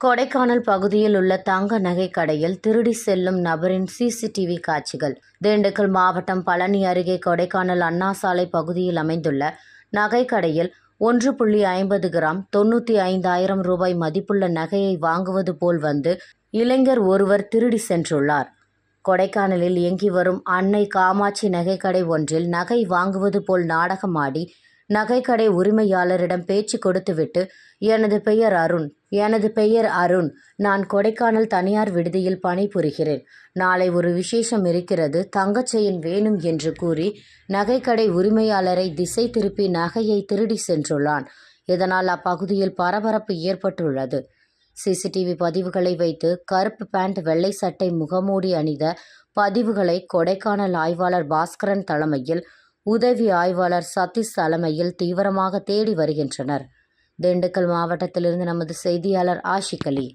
கொடைக்கானல் பகுதியில் உள்ள தங்க நகை கடையில் திருடி செல்லும் நபரின் சிசிடிவி காட்சிகள். திண்டுக்கல் மாவட்டம் பழனி அருகே கொடைக்கானல் அண்ணா சாலை பகுதியில் அமைந்துள்ள நகை கடையில் ஒன்று புள்ளி ஐம்பது கிராம் தொண்ணூற்றி ஐந்தாயிரம் ரூபாய் மதிப்புள்ள நகையை வாங்குவது போல் வந்து இளைஞர் ஒருவர் திருடி சென்றுள்ளார். கொடைக்கானலில் இயங்கி வரும் அன்னை காமாட்சி நகைக்கடை ஒன்றில் நகை வாங்குவது போல் நாடகமாடி நகைக்கடை உரிமையாளரிடம் பேச்சு கொடுத்துவிட்டு எனது பெயர் அருண் எனது பெயர் அருண் நான் கொடைக்கானல் தனியார் விடுதியில் பணிபுரிகிறேன். நாளை ஒரு விசேஷம் இருக்கிறது தங்கச்செயின் வேணும் என்று கூறி நகைக்கடை உரிமையாளரை திசை திருப்பி நகையை திருடி சென்றுள்ளான். இதனால் அப்பகுதியில் பரபரப்பு ஏற்பட்டுள்ளது. சிசிடிவி பதிவுகளை வைத்து கருப்பு பேண்ட் வெள்ளை சட்டை முகமூடி அணிந்த பதிவுகளை கொடைக்கானல் ஆய்வாளர் பாஸ்கரன் தலைமையில் உதவி ஆய்வாளர் சதீஷ் தலைமையில் தீவிரமாக தேடி வருகின்றனர். திண்டுக்கல் மாவட்டத்திலிருந்து நமது செய்தியாளர் ஆஷிக் அலி.